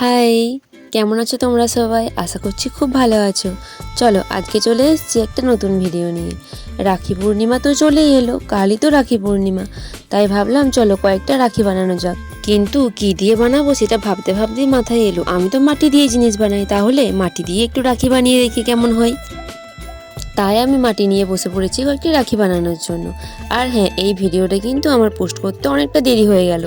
High, কেমন আছো তোমরা সবাই? আশা করছি খুব ভালো আছো। চলো, আজকে চলে এসেছি একটা নতুন ভিডিও নিয়ে। রাখি পূর্ণিমা তো চলেই এলো, কালই তো রাখি পূর্ণিমা। তাই ভাবলাম, চলো কয়েকটা রাখি বানানো যাক। কিন্তু কি দিয়ে বানাবো সেটা ভাবতে ভাবতেই মাথায় এলো। আমি তো মাটি দিয়ে জিনিস বানাই, তাহলে মাটি দিয়ে একটু রাখি বানিয়ে দেখি কেমন হয়। তাই আমি মাটি নিয়ে বসে পড়েছি কয়েকটি রাখি বানানোর জন্য। আর হ্যাঁ এই ভিডিওটা কিন্তু আমার পোস্ট করতে অনেকটা দেরি হয়ে গেল।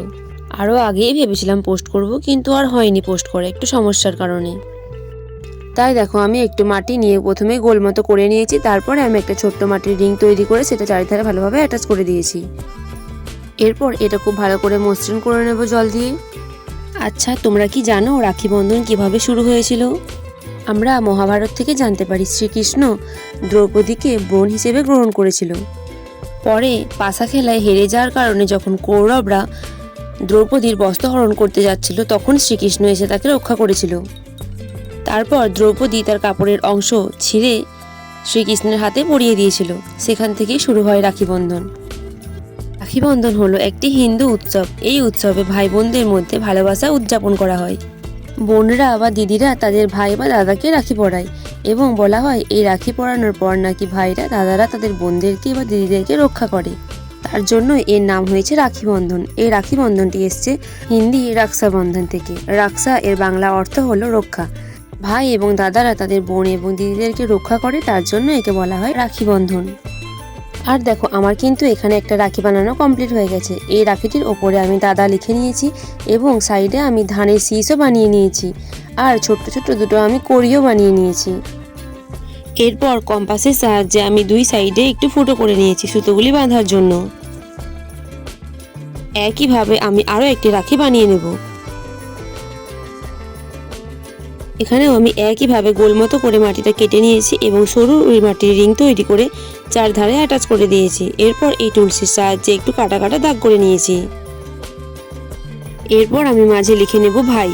আরও আগেই ভেবেছিলাম পোস্ট করব, কিন্তু আর হয়নি পোস্ট করে, একটু সমস্যার কারণে। তাই দেখো, আমি একটু মাটি নিয়ে প্রথমে গোল মতো করে নিয়েছি, তারপরে আমি একটা ছোট্ট মাটির রিং তৈরি করে সেটা চারিধারে ভালোভাবে অ্যাটাচ করে দিয়েছি। এরপর এটা খুব ভালো করে মসৃণ করে নেব জল দিয়ে। আচ্ছা তোমরা কি জানো রাখি বন্ধন কীভাবে শুরু হয়েছিল? আমরা মহাভারত থেকে জানতে পারি শ্রীকৃষ্ণ দ্রৌপদীকে বোন হিসেবে গ্রহণ করেছিল। পরে পাশা খেলায় হেরে যাওয়ার কারণে যখন কৌরবরা দ্রৌপদীর বস্ত্রহরণ করতে যাচ্ছিল, তখন শ্রীকৃষ্ণ এসে তাকে রক্ষা করেছিল। তারপর দ্রৌপদী তার কাপড়ের অংশ ছিঁড়ে শ্রীকৃষ্ণের হাতে পরিয়ে দিয়েছিল। সেখান থেকেই শুরু হয় রাখি বন্ধন রাখি বন্ধন হলো একটি হিন্দু উৎসব। এই উৎসবে ভাই বোনদের মধ্যে ভালোবাসা উদযাপন করা হয়। বোনরা বা দিদিরা তাদের ভাই বা দাদাকে রাখি পরায় এবং বলা হয়, এই রাখি পরানোর পর নাকি ভাইরা, দাদারা তাদের বোনদেরকে বা দিদিদেরকে রক্ষা করে। তার জন্য এর নাম হয়েছে রাখি বন্ধন এই রাখি বন্ধনটি এসছে হিন্দি বন্ধন থেকে। রাক্সা এর বাংলা অর্থ হলো রক্ষা। ভাই এবং দাদারা তাদের বোন এবং দিদিদেরকে রক্ষা করে, তার জন্য একে বলা হয় রাখি বন্ধন আর দেখো, আমার কিন্তু এখানে একটা রাখি বানানো কমপ্লিট হয়ে গেছে। এই রাখিটির ওপরে আমি দাদা লিখে নিয়েছি এবং সাইডে আমি ধানের শীষও বানিয়ে নিয়েছি। আর ছোট্ট ছোট্ট দুটো আমি কড়িও বানিয়ে নিয়েছি। এরপর কম্পাসের সাহায্যে আমি দুই সাইডে একটু ফুটো করে নিয়েছি সুতোগুলি বাঁধার জন্য। একইভাবে আমি আরও একটি রাখি বানিয়ে নেব। এখানেও আমি একইভাবে গোল মতো করে মাটিটা কেটে নিয়েছি এবং সরু ওই মাটির রিং তৈরি করে চারধারে অ্যাটাচ করে দিয়েছি। এরপর এই টুলসির সাহায্যে একটু কাটা কাটা দাগ করে নিয়েছি। এরপর আমি মাঝে লিখে নেব ভাই।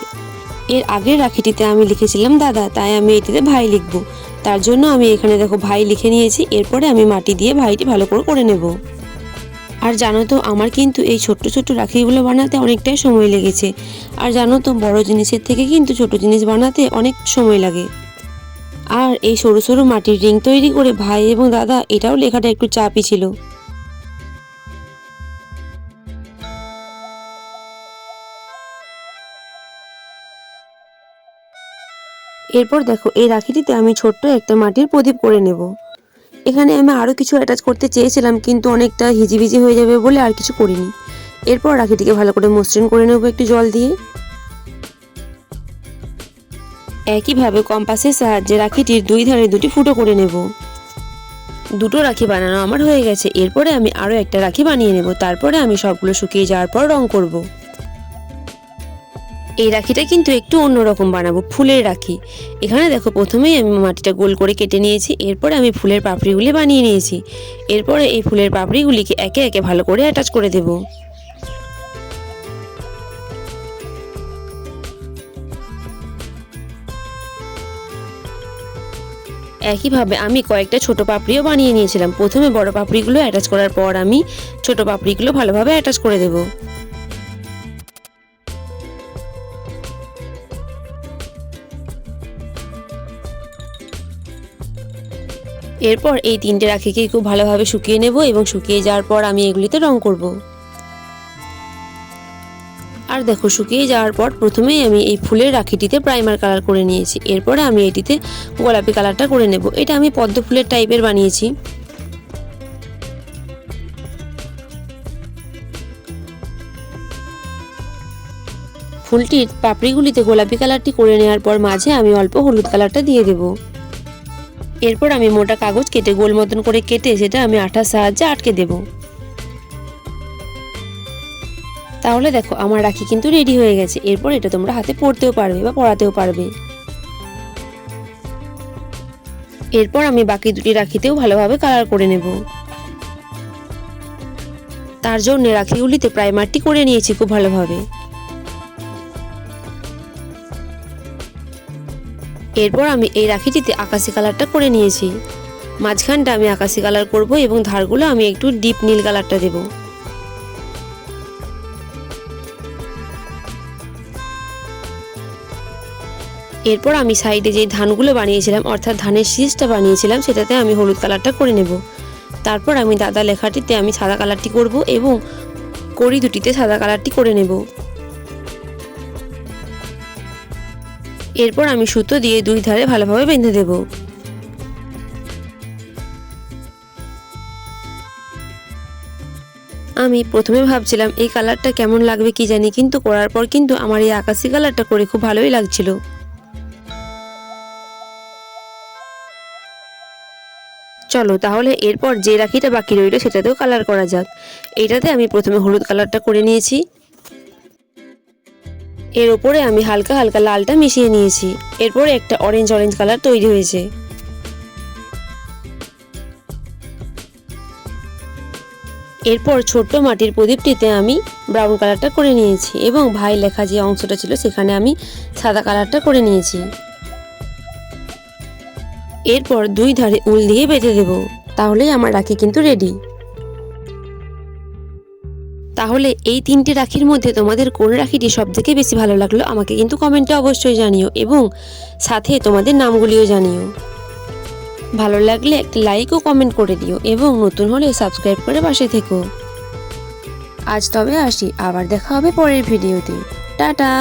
এর আগের রাখিটিতে আমি লিখেছিলাম দাদা, তাই আমি এটিতে ভাই লিখব। তার জন্য আমি এখানে দেখো ভাই লিখে নিয়েছি। এরপরে আমি মাটি দিয়ে ভাইটি ভালো করে করে নেব। আর জানো তো, আমার কিন্তু এই ছোট্ট ছোট্ট রাখিগুলো বানাতে অনেকটাই সময় লেগেছে। আর জানো তো, বড় জিনিসের থেকে কিন্তু ছোট জিনিস বানাতে অনেক সময় লাগে। আর এই সরু সরু মাটির রিং তৈরি করে ভাই এবং দাদা, এটাও লেখাটা একটু চাপই ছিল। এরপর দেখো, এই রাখিটিতে আমি ছোট্ট একটা মাটির প্রদীপ করে নেব। এখানে আমি আরও কিছু অ্যাটাচ করতে চেয়েছিলাম, কিন্তু অনেকটা হিজিবিজি হয়ে যাবে বলে আর কিছু করিনি। এরপর রাখিটিকে ভালো করে মসৃণ করে নেব একটু জল দিয়ে। একইভাবে কম্পাসের সাহায্যে রাখিটির দুই ধারে দুটি ফুটো করে নেব। দুটো রাখি বানানো আমার হয়ে গেছে। এরপরে আমি আরও একটা রাখি বানিয়ে নেব। তারপরে আমি সবগুলো শুকিয়ে যাওয়ার পর রং করব। এই রাখিটা কিন্তু একটু অন্যরকম বানাবো, ফুলের রাখি। এখানে দেখো প্রথমেই আমি মাটিটা গোল করে কেটে নিয়েছি, এরপরে আমি ফুলের পাপড়িগুলি বানিয়ে নিয়েছি। এরপরে এই ফুলের পাপড়িগুলিকে একে একে ভালো করে অ্যাটাচ করে দেব। একইভাবে আমি কয়েকটা ছোট পাপড়িও বানিয়ে নিয়েছিলাম। প্রথমে বড় পাপড়িগুলো অ্যাটাচ করার পর আমি ছোট পাপড়িগুলো ভালোভাবে অ্যাটাচ করে দেবো। এরপর এই তিনটে রাখিকে খুব ভালোভাবে শুকিয়ে নেব এবং শুকিয়ে যাওয়ার পর আমি এগুলিতে রং করব। আর দেখো, শুকিয়ে যাওয়ার পর প্রথমেই আমি এই ফুলের রাখিটিতে প্রাইমার কালার করে নিয়েছি। এরপরে আমি এটিতে গোলাপি কালারটা করে নেব। এটা আমি পদ্ম ফুলের টাইপের বানিয়েছি। ফুলটির পাপড়িগুলিতে গোলাপি কালারটি করে নেওয়ার পর মাঝে আমি অল্প হলুদ কালারটা দিয়ে দেবো। এরপর আমি মোটা কাগজ কেটে গোল মতন করে কেটে সেটা আমি আঠার সাহায্যে আটকে দেব। তাহলে দেখো, আমার রাখি কিন্তু রেডি হয়ে গেছে। এরপর এটা তোমরা হাতে পড়তেও পারবে বা পড়াতেও পারবে। এরপর আমি বাকি দুটি রাখিতেও ভালোভাবে কালার করে নেব। তার জন্য রাখিগুলিতে প্রাইমারটি করে নিয়েছি খুব ভালোভাবে। এরপর আমি এই রাখিটিতে আকাশি কালারটা করে নিয়েছি। মাঝখানটা আমি আকাশি কালার করব এবং ধারগুলো আমি একটু ডিপ নীল কালারটা দেব। এরপর আমি সাইডে যে ধানগুলো বানিয়েছিলাম, অর্থাৎ ধানের শীষটা বানিয়েছিলাম, সেটাতে আমি হলুদ কালারটা করে নেব। তারপর আমি দাদা লেখাটিতে আমি সাদা কালারটি করব এবং কড়ি দুটিতে সাদা কালারটি করে নেব। এরপর আমি সুতো দিয়ে দুই ধারে ভালোভাবে বেঁধে দেব। আমি প্রথমে ভাবছিলাম, এই কালারটা কেমন লাগবে কি জানি, কিন্তু করার পর কিন্তু আমার এই আকাশি কালারটা করে খুব ভালোই লাগছিল। চলো তাহলে এরপর যে রাখিটা বাকি রইল সেটাতেও কালার করা যাক। এইটাতে আমি প্রথমে হলুদ কালারটা করে নিয়েছি। এর ওপরে আমি হালকা হালকা লালটা মিশিয়ে নিয়েছি। এরপর একটা অরেঞ্জ অরেঞ্জ কালার তৈরি হয়েছে। এরপর ছোট্ট মাটির প্রদীপটিতে আমি ব্রাউন কালারটা করে নিয়েছি এবং ভাই লেখা যে অংশটা ছিল সেখানে আমি সাদা কালারটা করে নিয়েছি। এরপর দুই ধারে উল দিয়ে বেঁধে দেব। তাহলেই আমার রাখি কিন্তু রেডি তাহলে এই তিনটে রাখির মধ্যে তোমাদের কোন রাখিটি সব থেকে বেশি ভালো লাগল আমাকে কিন্তু কমেন্টে অবশ্যই জানিও এবং সাথে তোমাদের নামগুলিও জানিও। ভালো লাগলে একটা লাইক ও কমেন্ট করে দিও এবং নতুন হলে সাবস্ক্রাইব করে পাশে থেকো। আজ তবে আসি, আবার দেখা হবে পরের ভিডিওতে টাটা!